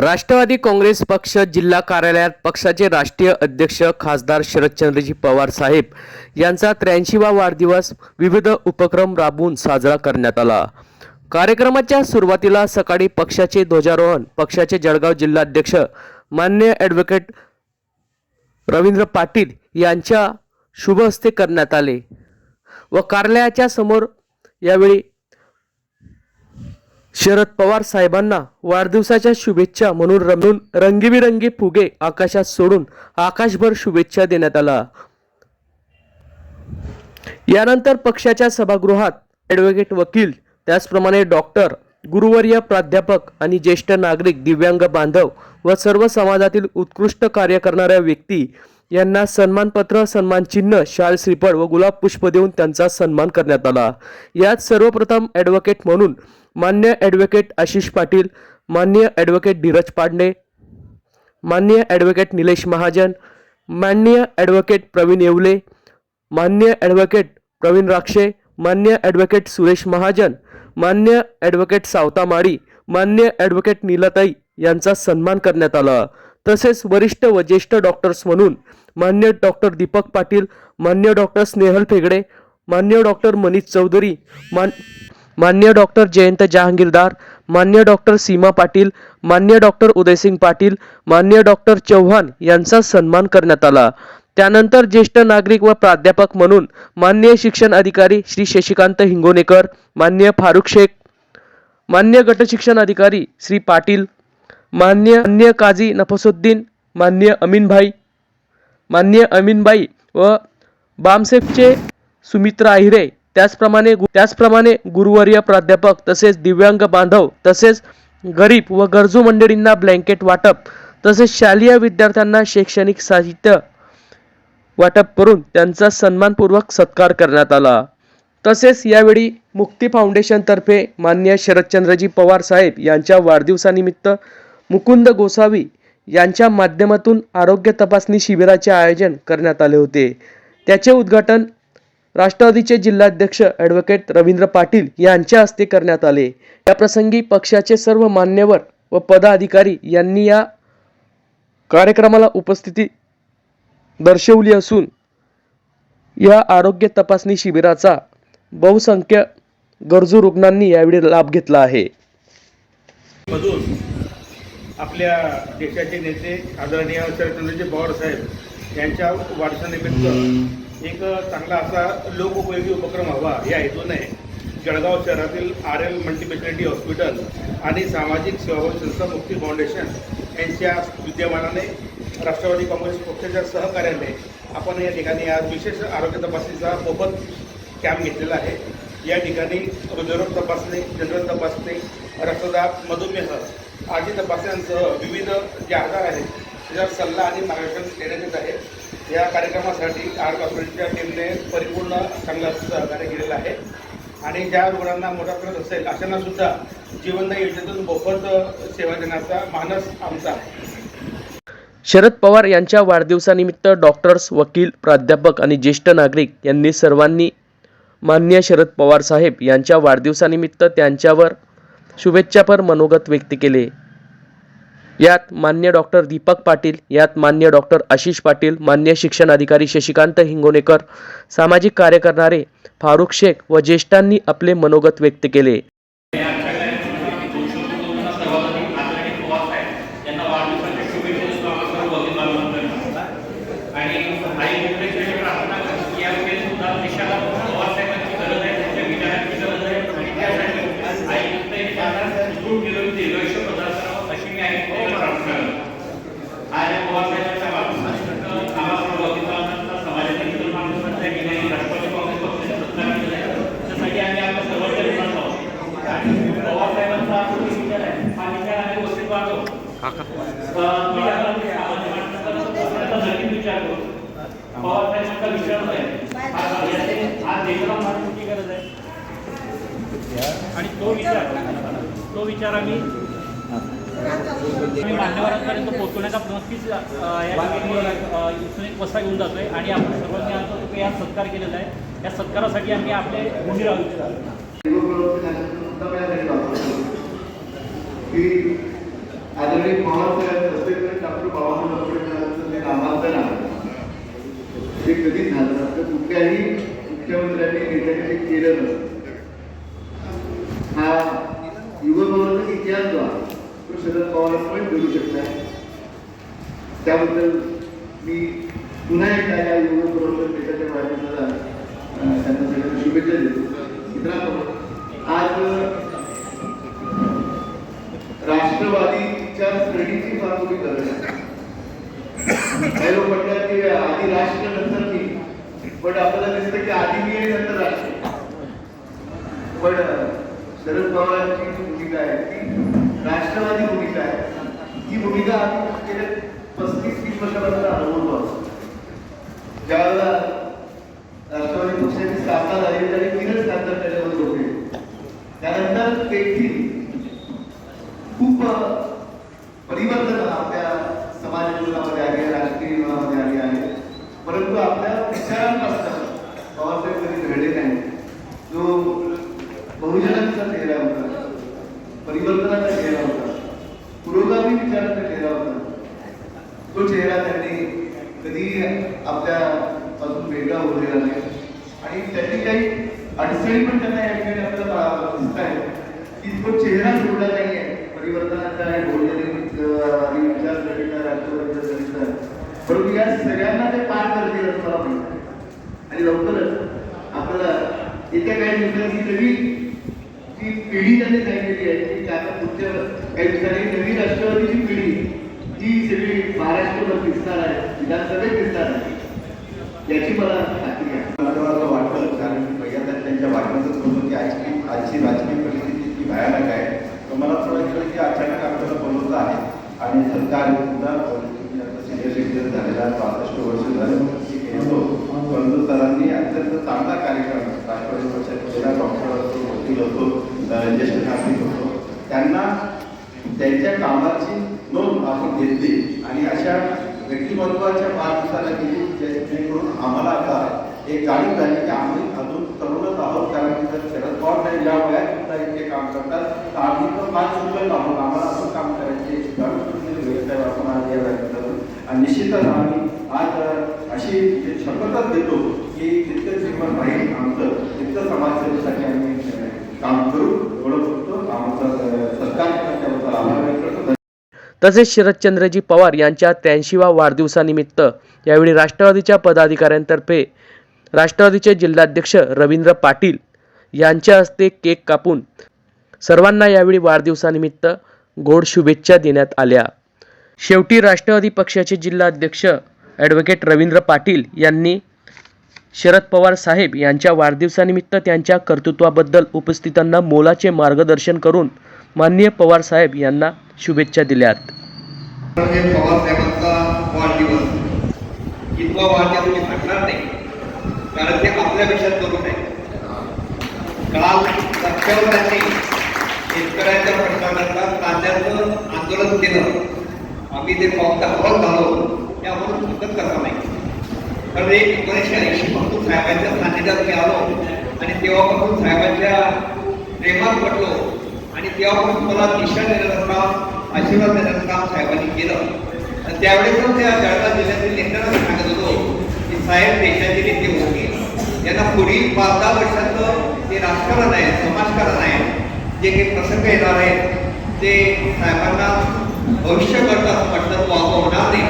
राष्ट्रवादी काँग्रेस पक्ष जिल्हा कार्यालयात पक्षाचे राष्ट्रीय अध्यक्ष खासदार शरदचंद्रजी पवार साहेब यांचा त्र्याऐंशीवा वाढदिवस विविध उपक्रम राबवून साजरा करण्यात आला. कार्यक्रमाच्या सुरुवातीला सकाळी पक्षाचे ध्वजारोहण पक्षाचे जळगाव जिल्हाध्यक्ष मान्य ॲडव्होकेट रवींद्र पाटील यांच्या शुभ हस्ते करण्यात आले व कार्यालयाच्या समोर यावेळी शरद पवार साहेबांना वाढदिवसाच्या शुभेच्छा म्हणून रमून रंगीबिरंगी फुगे आकाशात सोडून आकाशभर शुभेच्छा देण्यात आला. यानंतर पक्षाच्या सभागृहात ॲडव्होकेट वकील त्याचप्रमाणे डॉक्टर गुरुवर्य प्राध्यापक आणि ज्येष्ठ नागरिक दिव्यांग बांधव व सर्व समाजातील उत्कृष्ट कार्य करणाऱ्या व्यक्ती यांना सन्मानपत्र सन्मानचिन्ह शाल श्रीफळ व गुलाब पुष्प देऊन त्यांचा सन्मान करण्यात आला. यात सर्वप्रथम ॲडव्होकेट म्हणून मान्य ॲडव्होकेट आशिष पाटील मान्य ॲडव्होकेट धीरज पांडे मान्य ॲडव्होकेट निलेश महाजन मान्य ॲडव्होकेट प्रवीण येवले मान्य ॲडव्होकेट प्रवीण राक्षे मान्य ॲडव्होकेट सुरेश महाजन मान्य ॲडव्होकेट सावता माळी मान्य ॲडव्होकेट नीलताई यांचा सन्मान करण्यात आला. तसेच वरिष्ठ व ज्येष्ठ डॉक्टर्स म्हणून मान्य डॉक्टर दीपक पाटील मान्य डॉक्टर स्नेहल फेगडे मान्य डॉक्टर मनीष चौधरी मान मान्य डॉक्टर जयंत जहांगीरदार मान्य डॉक्टर सीमा पाटील मान्य डॉक्टर उदयसिंग पाटील मान्य डॉक्टर चव्हाण यांचा सन्मान करण्यात आला. त्यानंतर ज्येष्ठ नागरिक व प्राध्यापक म्हणून मान्य शिक्षण अधिकारी श्री शशिकांत हिंगोनेकर मान्य फारुख शेख मान्य गटशिक्षण अधिकारी श्री पाटील मान्य मान्य काझी नफसुद्दीन मान्य अमीनभाई मान्य अमीनबाई व बामसेफचे सुमित्रा आहिरे त्याचप्रमाणे त्याचप्रमाणे गुरुवर्य प्राध्यापक तसेच दिव्यांग बांधव तसेच गरीब व गरजू मंडळींना ब्लँकेट वाटप तसेच शालेय विद्यार्थ्यांना शैक्षणिक साहित्य वाटप करून त्यांचा सन्मानपूर्वक सत्कार करण्यात आला. तसेच यावेळी मुक्ती फाउंडेशनतर्फे मान्य शरदचंद्रजी पवार साहेब यांच्या वाढदिवसानिमित्त मुकुंद गोसावी यांच्या माध्यमातून आरोग्य तपासणी शिबिराचे आयोजन करण्यात आले होते. त्याचे उद्घाटन राष्ट्रवादीचे जिल्हाध्यक्ष ॲडव्होकेट रवींद्र पाटील यांच्या हस्ते करण्यात आले. या प्रसंगी पक्षाचे सर्व मान्यवर व पदाधिकारी यांनी या कार्यक्रमाला उपस्थिती दर्शवली असून या आरोग्य तपासणी शिबिराचा बहुसंख्य गरजू रुग्णांनी यावेळी लाभ घेतला आहे. मधून आपल्या देशाचे नेते आदरणीय शरदचंद्रजी पवार साहेब यांच्या वाढदिवसानिमित्त एक चांगला असा लोकोपयोगी उपक्रम हवा या हेतूने जळगाव शहरातील आर एल मल्टीस्पेशालिटी हॉस्पिटल आणि सामाजिक सेवा संस्था मुक्ती फाउंडेशन यांच्या विद्यमानाने राष्ट्रवादी काँग्रेस पक्षाच्या सहकार्याने आपण या ठिकाणी आज विशेष आरोग्य तपासणीचा मोफत कॅम्प घेतलेला आहे. या ठिकाणी हृदयरोग तपासणी जनरल तपासणी रक्तदाब मधुमेह आदी तपासण्यांसह विविध जे आजार आहेत त्याच्यावर सल्ला आणि मार्गदर्शन देण्यात येत आहे. या कार्यक्रमासाठी आर हॉस्पिटलच्या टीमने परिपूर्ण चांगला सहकार्य केलेलं आहे. आणि ज्या रुग्णांना मोठा त्रास असेल अशांना सुद्धा जीवनदायी योजनेतून मोफत सेवा देण्याचा मानस आमचा आहे. शरद पवार यांच्या वाढदिवसानिमित्त डॉक्टर्स वकील प्राध्यापक आणि ज्येष्ठ नागरिक यांनी सर्वांनी मान्य शरद पवार साहेब यांच्या वाढदिवसानिमित्त त्यांच्यावर शुभेच्छापर मनोगत व्यक्त केले. यात मान्य डॉक्टर दीपक पाटील यात मान्य डॉक्टर आशिष पाटील मान्य शिक्षण अधिकारी शशिकांत हिंगोणेकर. सामाजिक कार्य करणारे फारुख शेख व ज्येष्ठांनी आपले मनोगत व्यक्त केले यांना वाढदिवसाच्या शुभेच्छा देतो आम्हा सर्व वकील बांधवांना आणि आई मुंबईकडे प्रार्थना करतो की या वेळेस सुद्धा देशाला पवारसाहेबांची गरज आहे त्यांच्या विचारांची गरज आहे आणि त्यासाठी आई मुंबईने त्यांना दूर केलं दीर्घायुष्य प्रदान करावं अशी मी आई मुंबईला प्रार्थना करतो आज या पवारसाहेबांच्या वाढदिवसानिमित्त आम्हा सर्व वकील बांधवांचा समाजातील इतर माणसांच्या गेल्या राष्ट्रवादी काँग्रेस पक्षाने सत्कार केला आहे त्यासाठी आम्ही आपल्या सर्वांच्या ऋणात आहोत आणि पवारसाहेबांचा हा जो विचार आहे हा विचार आम्ही वकील बांधव आणि तो विचार तो विचार आम्ही मान्यवरांपर्यंत पोहोचवण्याचा नक्कीच इथून एक वस्ता घेऊन जातोय आणि आपण सर्वांनी आमचा या सत्कार केलेला आहे. या सत्कारासाठी आम्ही आपले ऋणी राहू की आदरणीय पवार साहेब सत्तेकडे डॉक्टर बाबासाहेब आंबेडकरांचं ते नामांतर आहे ते कधीच झालं नसतं कुठल्याही मुख्यमंत्र्यांनी नेत्यांनी ते केलं नसतं हा युवभवनाचा इतिहास जो आहे तो शरद पवार पण करू शकतात त्याबद्दल मी पुन्हा एकदा या युवभवनाच्या नेत्याच्या वाढदिवसाला अं, त्यांना सगळ्यांना शुभेच्छा देतो मित्रांनो आज राष्ट्रवादीच्या श्रेणीची फार मोठी गरज आहे काही लोक म्हणतात की आधी राष्ट्र नंतर मी पण आपल्याला दिसतं की आधी मी आणि नंतर राष्ट्र पण शरद पवारांची जी भूमिका आहे ती राष्ट्रवादी भूमिका आहे. ही भूमिका आम्ही गेल्या पस्तीस तीस वर्षापासून अनुभवतो असतो ज्यावेळेला राष्ट्रवादी पक्षाची स्थापना झाली त्याने तीनच खासदार त्याच्यावर होते त्यानंतर देखील खूप अ, परिवर्तन आपल्या समाज जीवनामध्ये आले आहे, राजकीय जीवनामध्ये आले आहे परंतु आपल्या विचारांपासून पवारसाहेब कधी घडले नाही जो बहुजनांचा चेहरा होता परिवर्तनाचा चेहरा होता पुरोगामी विचारांचा चेहरा होता तो चेहरा त्यांनी कधी आपल्या पासून वेगळा उभे नाही आणि त्यांनी काही अडचणी पण त्यांना या ठिकाणी आपल्याला दिसत आहे की तो चेहरा सोडला नाहीये. परिवर्तनाचा आहे बहुजनिक आणि विचारसरणीचा राष्ट्रवादीचा चरित्र परंतु या सगळ्यांना ते पार करतील असं मला म्हणतात आणि लवकरच आपल्याला येत्या काही दिवसांची नवी जी पिढी त्यांनी सांगितली आहे की आता पुढच्या काही दिवसांनी नवी राष्ट्रवादीची पिढी ती सगळी महाराष्ट्रभर दिसणार आहे विधानसभेत दिसणार आहे. याची मला खात्री आहे. मला वाटतं कारण पहिल्यांदा त्यांच्या वाटण्याचं होतं की आजची आजची राजकीय परिस्थिती इतकी भयानक आहे तर मला असं वाटलं की अचानक आपल्याला बोलवलं आहे. आणि सरकार सुद्धा सिनियर सिटीजन झालेला पासष्ट वर्ष झाले मी येतो. परंतु सरांनी अत्यंत चांगला कार्यक्रम राष्ट्रवादी पक्षात डॉक्टर असतो वकील असतो ज्येष्ठ नागरिक असतो त्यांना त्यांच्या कामाची नोंद आपण घेतली. आणि अशा व्यक्तिमत्वाच्या पाच दिवसाला गेली जे- जेणेकरून आम्हाला आता एक जाणीव झाली की आम्ही अजून तरुणच आहोत. कारण की जर शरद पवार साहेब या वयात सुद्धा इतके काम करतात. तर आम्ही पण फार सुंदर आहोत आम्हाला असं काम करायचे जाणून म्हणजे आपण आज या आणि निश्चितच आम्ही आज अशी म्हणजे शपथच देतो की जितकं जीवन राहील आमचं तितकं समाजसेवेसाठी आम्ही काम करू एवढं फक्त आमचं सरकार त्याबद्दल आभार व्यक्त करतो. तसेच शरदचंद्रजी पवार यांच्या त्र्याऐंशीवा वाढदिवसानिमित्त यावेळी राष्ट्रवादीच्या पदाधिकाऱ्यांतर्फे राष्ट्रवादीचे जिल्हाध्यक्ष रवींद्र पाटील यांच्या हस्ते केक कापून सर्वांना यावेळी वाढदिवसानिमित्त गोड शुभेच्छा देण्यात आल्या. शेवटी राष्ट्रवादी पक्षाचे जिल्हाध्यक्ष ॲडव्होकेट रवींद्र पाटील यांनी शरद पवार साहेब यांच्या वाढदिवसानिमित्त त्यांच्या कर्तृत्वाबद्दल उपस्थितांना मोलाचे मार्गदर्शन करून माननीय पवार साहेब यांना शुभेच्छा दिल्यात. कारण ते तरुण आहे काल लक्षावरांनी शेतकऱ्यांच्या प्रश्नाकरता कांद्याचं आंदोलन केलं. आम्ही ते फक्त दाखवत झालो ते आपण सुखद करणार नाही कारण एक एकोणीसशे ऐंशी पासून साहेबांच्या सान्निध्यात मी आलो. आणि तेव्हापासून साहेबांच्या प्रेमात पडलो. आणि तेव्हापासून मला दिशा देण्याचं काम आशीर्वाद देण्याचं काम साहेबांनी केलं. आणि त्यावेळेस पण त्या जळगाव जिल्ह्यातील नेत्यांना सांगत होतो की साहेब देशाचे नेते होते यांना पुढील पाच दहा वर्षाचं ते राजकारण आहे. जे काही प्रसंग येणार आहेत ते साहेबांना भविष्य करता असं म्हटलं तो असं होणार नाही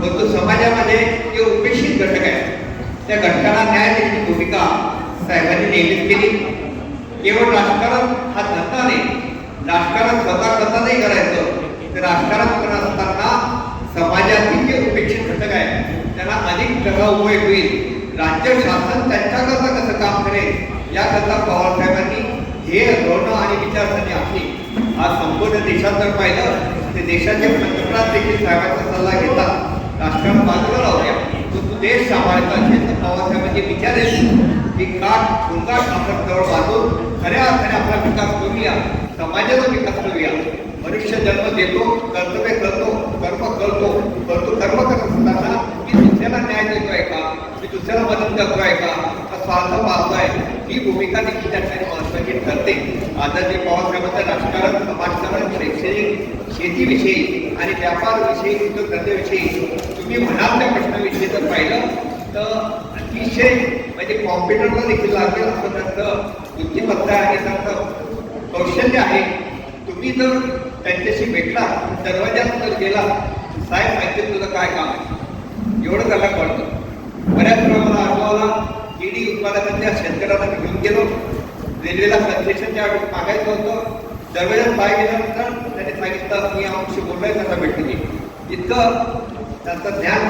परंतु समाजामध्ये जे उपेक्षित घटक आहेत त्या घटकांना न्याय देण्याची भूमिका साहेबांनी नेहमीच केली. केवळ राजकारण हा धंदा नाही राजकारण स्वतः कसा नाही करायचं. ते राजकारण करत असताना समाजातील जे उपेक्षित घटक आहेत त्यांना अधिक जगा उपयोग होईल. राज्य शासन त्यांच्याकरता कसं काम करेल याकरता पवार हे धोरणं आणि विचारसरणी आपली आज संपूर्ण देशात जर पाहिलं ते देशाचे पंतप्रधान देखील साहेबांचा सल्ला घेतात. राजकारण बाजूला लावल्या तो तू देश सांभाळता शेत तर विचार आहेत. की काठ गुंगाट आपण जवळ बांधून खऱ्या अर्थाने आपला विकास करूया. समाजाचा विकास करूया. मनुष्य जन्म देतो कर्तव्य करतो कर्म करतो. परंतु कर्म करत असताना मी दुसऱ्याला न्याय देतोय का? मी दुसऱ्याला मदत करतोय का? स्वार्थ पाहतोय. ही भूमिका देखील त्या ठिकाणी महत्वाची ठरते. आता जे पवारसाहेबांचं राजकारण समाजकारण शैक्षणिक शेतीविषयी आणि व्यापारविषयी उद्योगधंद्याविषयी तुम्ही म्हणाल त्या प्रश्नाविषयी जर पाहिलं तर अतिशय म्हणजे कॉम्प्युटरला देखील लागेल असं त्यांचं बुद्धिमत्ता आहे त्यांचं कौशल्य आहे. तुम्ही जर त्यांच्याशी भेटला दरवाज्यात जर गेला साहेब माहिती तुझं काय काम आहे? एवढं त्याला कळतं. बऱ्याच प्रमाणात मला केळी उत्पादकांच्या शेतकऱ्यांना मी घेऊन गेलो. रेल्वेला कन्सेशन ज्यावेळेस मागायचं होतं. दरवेळेस पाय गेल्यानंतर त्याने सांगितलं मी आमशी बोललोय त्यांना भेटली इतकं त्यांचं ज्ञान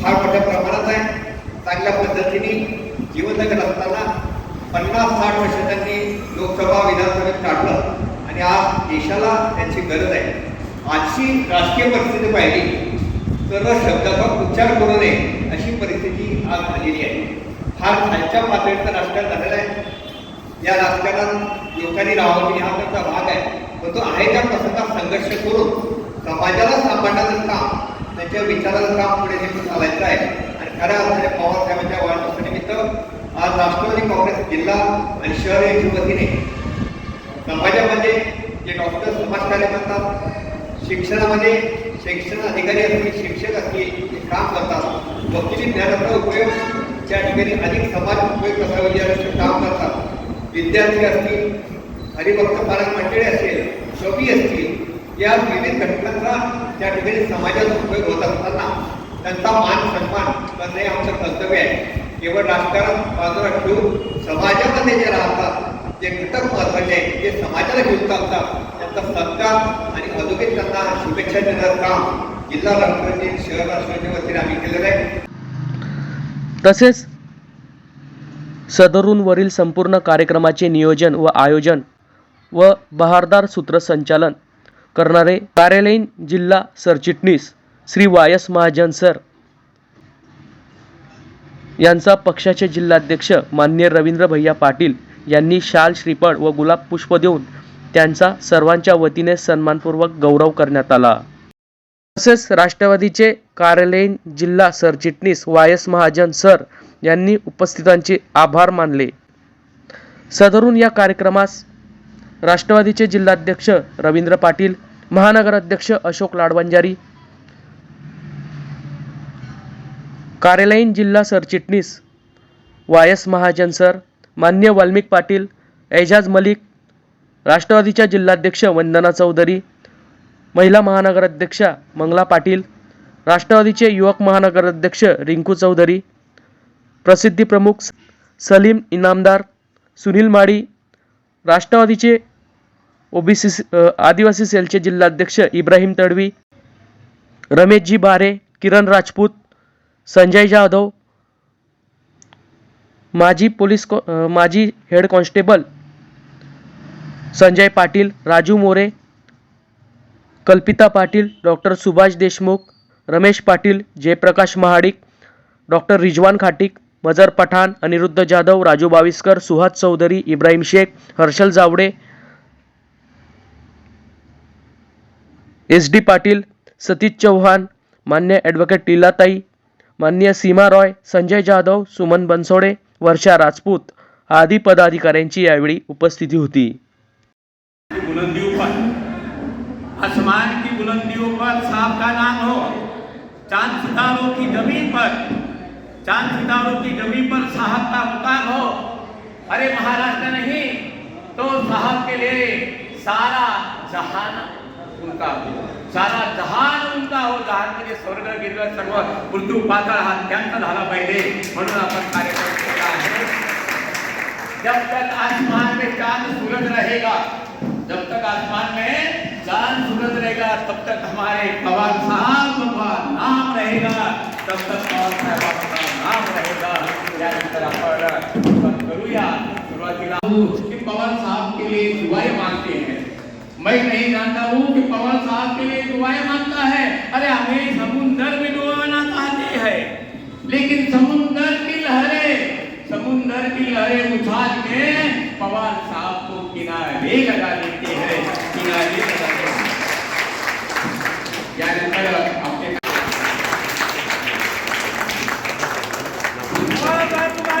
फार मोठ्या प्रमाणात आहे. चांगल्या पद्धतीने जीवन जगत असताना पन्नास साठ वर्ष त्यांनी लोकसभा विधानसभेत काढलं. आणि आज देशाला त्यांची गरज आहे. आजची राजकीय परिस्थिती पाहिली तर शब्दाचा उच्चार करू नये अशी परिस्थिती आज झालेली आहे. फार खालच्या पातळीचं राजकारण झालेलं आहे. या राजकारणात लोकांनी राहावं हा त्यांचा भाग आहे. पण तो आहे त्या प्रसंगात संघर्ष करून समाजाला सांभाळण्याचं काम त्यांच्या विचाराचं काम पुढे नेमकं चालायचं आहे. आणि खऱ्या अर्थाने पवारसाहेबांच्या वाढदिवसानिमित्त आज राष्ट्रवादी काँग्रेस जिल्हा आणि शहर यांच्या वतीने समाजामध्ये जे डॉक्टर समाजकार्य करतात शिक्षणामध्ये शिक्षण अधिकारी असतील शिक्षक असतील ते काम करतात वकिली ज्ञानाचा उपयोग ज्या ठिकाणी अधिक समाज उपयोग कसा याचं काम करतात विद्यार्थी असतील हरिभक्त पालक मंडळी असेल शोभी असतील या विविध घटकांचा त्या ठिकाणी समाजाचा उपयोग होत असताना त्यांचा मान सन्मान करणं हे आमचं कर्तव्य आहे. केवळ राजकारण बाजूला ठेवून समाजामध्ये जे राहतात जे घटक महत्त्वाचे आहेत जे समाजाला घेऊन चालतात त्यांचा सत्कार आणि अधोगीत त्यांना शुभेच्छा देण्याचं काम जिल्हा राष्ट्रपती शहर राष्ट्रपती वतीने आम्ही केलेलं आहे. तसेच सदरूनवरील संपूर्ण कार्यक्रमाचे नियोजन व आयोजन व बहारदार सूत्रसंचालन करणारे कार्यालयीन जिल्हा सरचिटणीस श्री वायस महाजन सर यांचा पक्षाचे जिल्हाध्यक्ष मान्य रवींद्र भैया पाटील यांनी शाल श्रीफळ व गुलाब पुष्प देऊन त्यांचा सर्वांच्या वतीने सन्मानपूर्वक गौरव करण्यात आला. तसेच राष्ट्रवादीचे कार्यालयीन जिल्हा सरचिटणीस वायस महाजन सर यांनी उपस्थितांचे आभार मानले. सदरून या कार्यक्रमास राष्ट्रवादीचे जिल्हाध्यक्ष रवींद्र पाटील महानगराध्यक्ष अशोक लाडवंजारी कार्यालयीन जिल्हा सरचिटणीस वायस महाजन सर मान्य वाल्मिक पाटील एजाज मलिक राष्ट्रवादीच्या जिल्हाध्यक्ष वंदना चौधरी महिला महानगराध्यक्षा मंगला पाटील राष्ट्रवादीचे युवक महानगराध्यक्ष रिंकू चौधरी प्रसिद्धी प्रमुख सलीम इनामदार सुनील माळी राष्ट्रवादीचे ओबीसी आदिवासी सेलचे जिल्हाध्यक्ष इब्राहिम तडवी रमेशजी बारे किरण राजपूत संजय जाधव माजी पोलीस कॉ माजी head constable Sanjay Patil Raju More Kalpita Patil doctor Subhash Deshmukh Ramesh Patil Jayprakash Mahadik doctor Rizwan Khatik Mazar Pathan Aniruddha Jadhav Raju Baviskar Suhas Chaudhari Ibrahim Shaikh Harshal Javade S D Patil Satish Chavan मान्य advocate Leelatai मान्य सीमा रॉय संजय जाधव सुमन बनसोडे वर्षा राजपूत आदी पदाधिकाऱ्यांची यावेळी उपस्थिती होती. आसमान की बुलंदियों पर सांप का नाम हो, चाँद सितारों की ज़मीन पर, चाँद सितारों की ज़मीन पर साहब का मुकाम हो। अरे महाराष्ट्र नहीं तो साहब के लिए सारा जहान उनका हो। सारा जहान उनका हो, जहान म्हणजे स्वर्ग, गिर्ग, सर्व, मृत्यू पाताळ हा त्यांचा झाला पाहिजे म्हणून आपण कार्यक्रम केला आहे जब तक आसमान में चाँद सूरज रहेगा, जब तक आसमान में रहेगा तब तक हमारे पवार साहब का नाम रहेगा तब तक पवार साहेबांचा नाम रहेगा। त्यानंतर आपण सुरुवात करूया सुरुवातीला कि पवार साहब के लिए दुआएं मांगते हैं। मैं नहीं जानता हूँ कि पवार साहब के लिए दुआएं मांगता है। अरे हमें समुंदर में डुबाना चाहते हैं लेकिन समुंदर की लहरें समुंदर की लहरें उछाल के पवार साहब को किनारे लगा देते हैं किनारे लगा देते हैं त्यानंतर आपले शरदांचा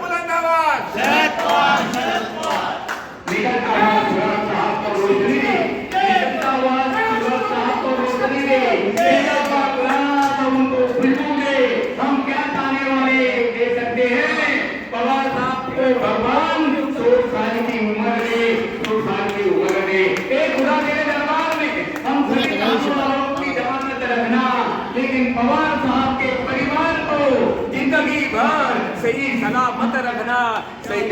बुलंद आवाज निकल का सुरक्षा हाथ पर रोशनी दे निकल का आवाज सुरक्षा हाथ पर रोशनी दे तेरा बात उनको खुशबू दे हम क्या चाहने वाले दे सकते हैं पवार साहब को भगवान सौ साल की उम्र में सौ साल की उम्र में एक खुदा मेरे दरबार में हम सभी कानून की जमानत रखना लेकिन पवार साहब के परिवार को जिंदगी भर सही सलामत रखना सही सलामत रखना